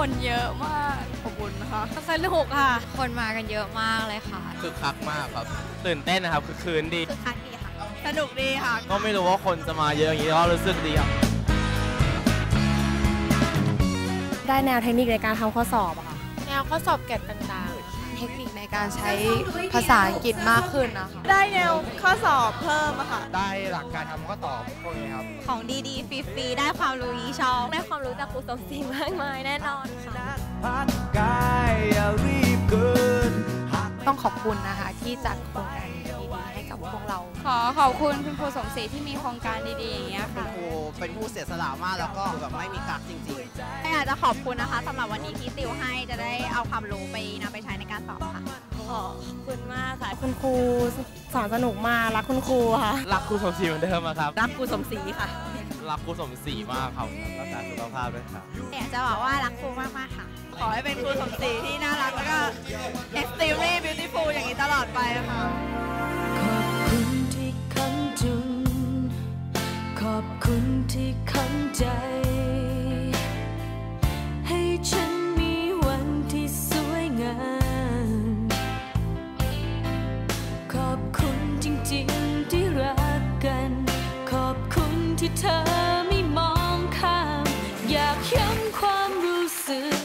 คนเยอะมากขอบคุณนะคะสนุกค่ะ คนมากันเยอะมากเลยค่ะคึกคักมากครับตื่นเต้นนะครับคือคืนดีคือคักดีค่ะ สนุกดีค่ะ ก็ไม่รู้ว่าคนจะมาเยอะอย่างนี้ก็รู้สึกดีครับได้แนวเทคนิคในการทำข้อสอบอะค่ะ แนวข้อสอบแกดต่างๆ เทคนิคในการใช้ภาษาอังกฤษมากขึ้นนะคะ ได้แนวข้อสอบเพิ่มอะค่ะ ได้หลักการทำข้อตอบพวกนี้ครับ ของดีๆฟรีๆได้ความรู้ยีชองได้ความรู้จากครูสมศรีมากมายแน่นอนค่ะพักกายอย่ารีบเกินหากต้องขอบคุณนะคะที่จัดโครงการดีๆให้กับพวกเรา ขอขอบคุณคุณครูสมศรีที่มีโครงการดีๆอย่างเงี้ยค่ะ ครูเป็นผู้เสียสละมากแล้วก็แบบไม่มีกักจริงอยากจะขอบคุณนะคะสำหรับวันนี้ที่ติวให้จะได้เอาความรู้ไปนำไปใช้ ในการสอบค่ะขอบคุณมากค่ะ คุณครูสอนสนุกมากรักคุณครูค่ะ รักครูสมศรีเหมือนเดิมอะครับ รักครูสมศรีค่ะ รักครูสมศรีมากครับรักษาสุขภาพด้วยครับอยากจะบอกว่ารักครูมากๆค่ะ ขอให้เป็นครูสมศรีที่น่ารักแล้วก็ extremely beautiful อย่างนี้ตลอดไปค่ะขอบคุณที่ค้ำจุนขอบคุณที่ค้ำใจ เธอไม่มองข้าม อยากย้ำความรู้สึก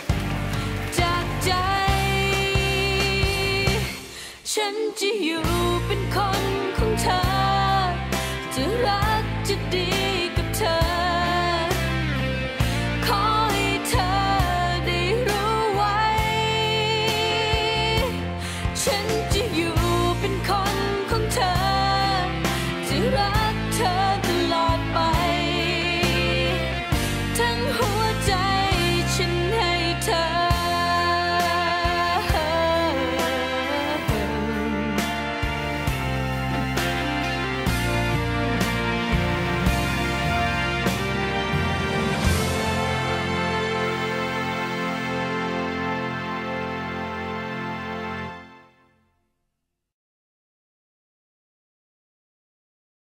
จากใจ ฉันจะอยู่เป็นคนของเธอ จะรักจะดี